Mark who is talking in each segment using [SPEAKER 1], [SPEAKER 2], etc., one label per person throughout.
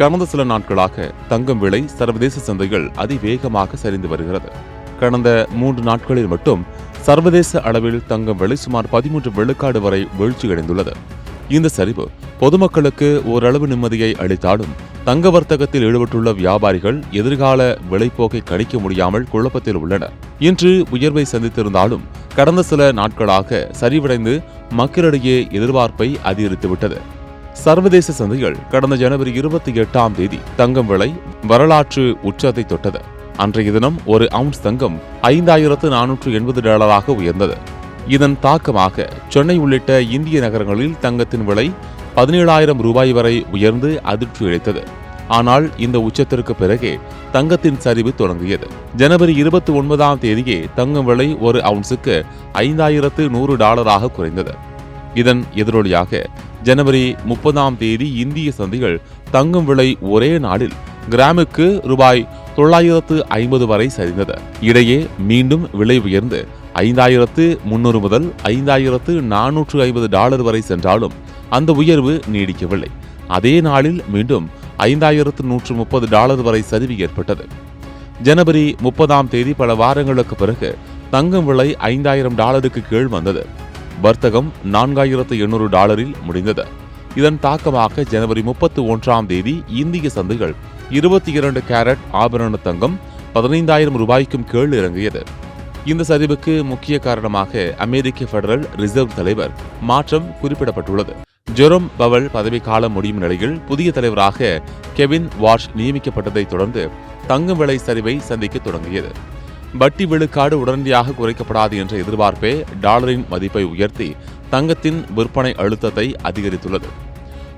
[SPEAKER 1] கடந்த சில நாட்களாக தங்கம் விலை சர்வதேச சந்தைகள் அதிவேகமாக சரிந்து வருகிறது. கடந்த மூன்று நாட்களில் மட்டும் சர்வதேச அளவில் தங்கம் விலை சுமார் பதிமூன்று விழுக்காடு வரை வீழ்ச்சியடைந்துள்ளது. இந்த சரிவு பொதுமக்களுக்கு ஓரளவு நிம்மதியை அளித்தாலும் தங்க வர்த்தகத்தில் ஈடுபட்டுள்ள வியாபாரிகள் எதிர்கால விலைப்போக்கை கணிக்க முடியாமல் குழப்பத்தில் உள்ளனர் இன்று உயர்வை சந்தித்திருந்தாலும் கடந்த சில நாட்களாக சரிவடைந்து மக்களிடையே எதிர்பார்ப்பை அதிகரித்துவிட்டது. சர்வதேச சந்தைகள் கடந்த ஜனவரி இருபத்தி எட்டாம் தேதி தங்கம் விலை வரலாற்று உச்சத்தை தொட்டது. அன்றைய தினம் ஒரு அவுன்ஸ் தங்கம் ஐந்தாயிரத்து நானூற்று எண்பது டாலராக உயர்ந்தது. இதன் தாக்கமாக சென்னை உள்ளிட்ட இந்திய நகரங்களில் தங்கத்தின் விலை பதினேழாயிரம் ரூபாய் வரை உயர்ந்து அதிர்ச்சி அளித்தது. ஆனால் இந்த உச்சத்திற்கு பிறகே தங்கத்தின் சரிவு தொடங்கியது. ஜனவரி இருபத்தி ஒன்பதாம் தேதியே தங்கம் விலை ஒரு அவுன்ஸுக்கு ஐந்தாயிரத்து நூறு டாலராக குறைந்தது. இதன் எதிரொலியாக ஜனவரி முப்பதாம் தேதி இந்திய சந்தைகள் தங்கும் விலை ஒரே நாளில் கிராமுக்கு ரூபாய் தொள்ளாயிரத்து ஐம்பது வரை சரிந்தது. இடையே மீண்டும் விலை உயர்ந்து ஐந்தாயிரத்து முன்னூறு முதல் ஐந்தாயிரத்து நானூற்று ஐம்பது டாலர் வரை சென்றாலும் அந்த உயர்வு நீடிக்கவில்லை. அதே நாளில் மீண்டும் ஐந்தாயிரத்து நூற்று முப்பது டாலர் வரை சரிவு ஏற்பட்டது. ஜனவரி முப்பதாம் தேதி பல வாரங்களுக்கு பிறகு தங்கம் விலை ஐந்தாயிரம் டாலருக்கு கீழ் வந்தது. வர்த்தகம் நான்காயிரத்து எண்ணூறு டாலரில் முடிந்தது. இதன் தாக்கமாக ஜனவரி முப்பத்தி ஒன்றாம் தேதி இந்திய சந்தைகள் இருபத்தி இரண்டு கேரட் ஆபரண தங்கம் பதினைந்தாயிரம் ரூபாய்க்கும் கீழ் இறங்கியது. இந்த சரிவுக்கு முக்கிய காரணமாக அமெரிக்க பெடரல் ரிசர்வ் தலைவர் மாற்றம் குறிப்பிடப்பட்டுள்ளது. ஜெரோம் பவல் பதவிக்காலம் முடியும் நிலையில் புதிய தலைவராக கெவின் வாஷ் நியமிக்கப்பட்டதைத் தொடர்ந்து தங்கும் விலை சரிவை சந்திக்க தொடங்கியது. வட்டி விழுக்காடு உடனடியாக குறைக்கப்படாது என்ற எதிர்பார்ப்பே டாலரின் மதிப்பை உயர்த்தி தங்கத்தின் விற்பனை அழுத்தத்தை அதிகரித்துள்ளது.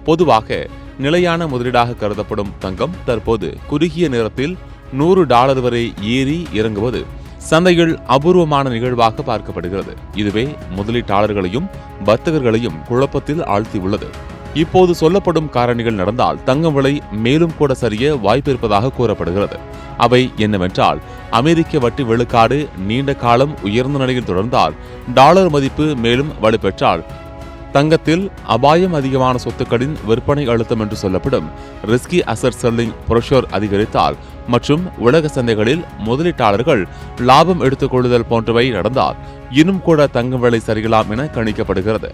[SPEAKER 1] பொதுவாக நிலையான முதலீடாக கருதப்படும் தங்கம் தற்போது குறுகிய நேரத்தில் நூறு டாலர் வரை ஏறி இறங்குவது சந்தையில் அபூர்வமான நிகழ்வாக பார்க்கப்படுகிறது. இதுவே முதலீட்டாளர்களையும் வர்த்தகர்களையும் குழப்பத்தில் ஆழ்த்தியுள்ளது. இப்போது சொல்லப்படும் காரணிகள் நடந்தால் தங்கம் விலை மேலும் கூட சரிய வாய்ப்பு இருப்பதாக கூறப்படுகிறது. அவை என்னவென்றால் அமெரிக்க வட்டி விழுக்காடு நீண்ட காலம் உயர்ந்த நிலையில் தொடர்ந்தால் டாலர் மதிப்பு மேலும் வலுப்பெற்றால் தங்கத்தில் அபாயம் அதிகமான சொத்துக்களின் விற்பனை அழுத்தம் என்று சொல்லப்படும் ரிஸ்கி அசட் செல்லிங் புரஷோர் அதிகரித்தால் மற்றும் உலக சந்தைகளில் முதலீட்டாளர்கள் லாபம் எடுத்துக்கொள்ளுதல் போன்றவை நடந்தால் இன்னும் கூட தங்கம் விலை சரியலாம் என கணிக்கப்படுகிறது.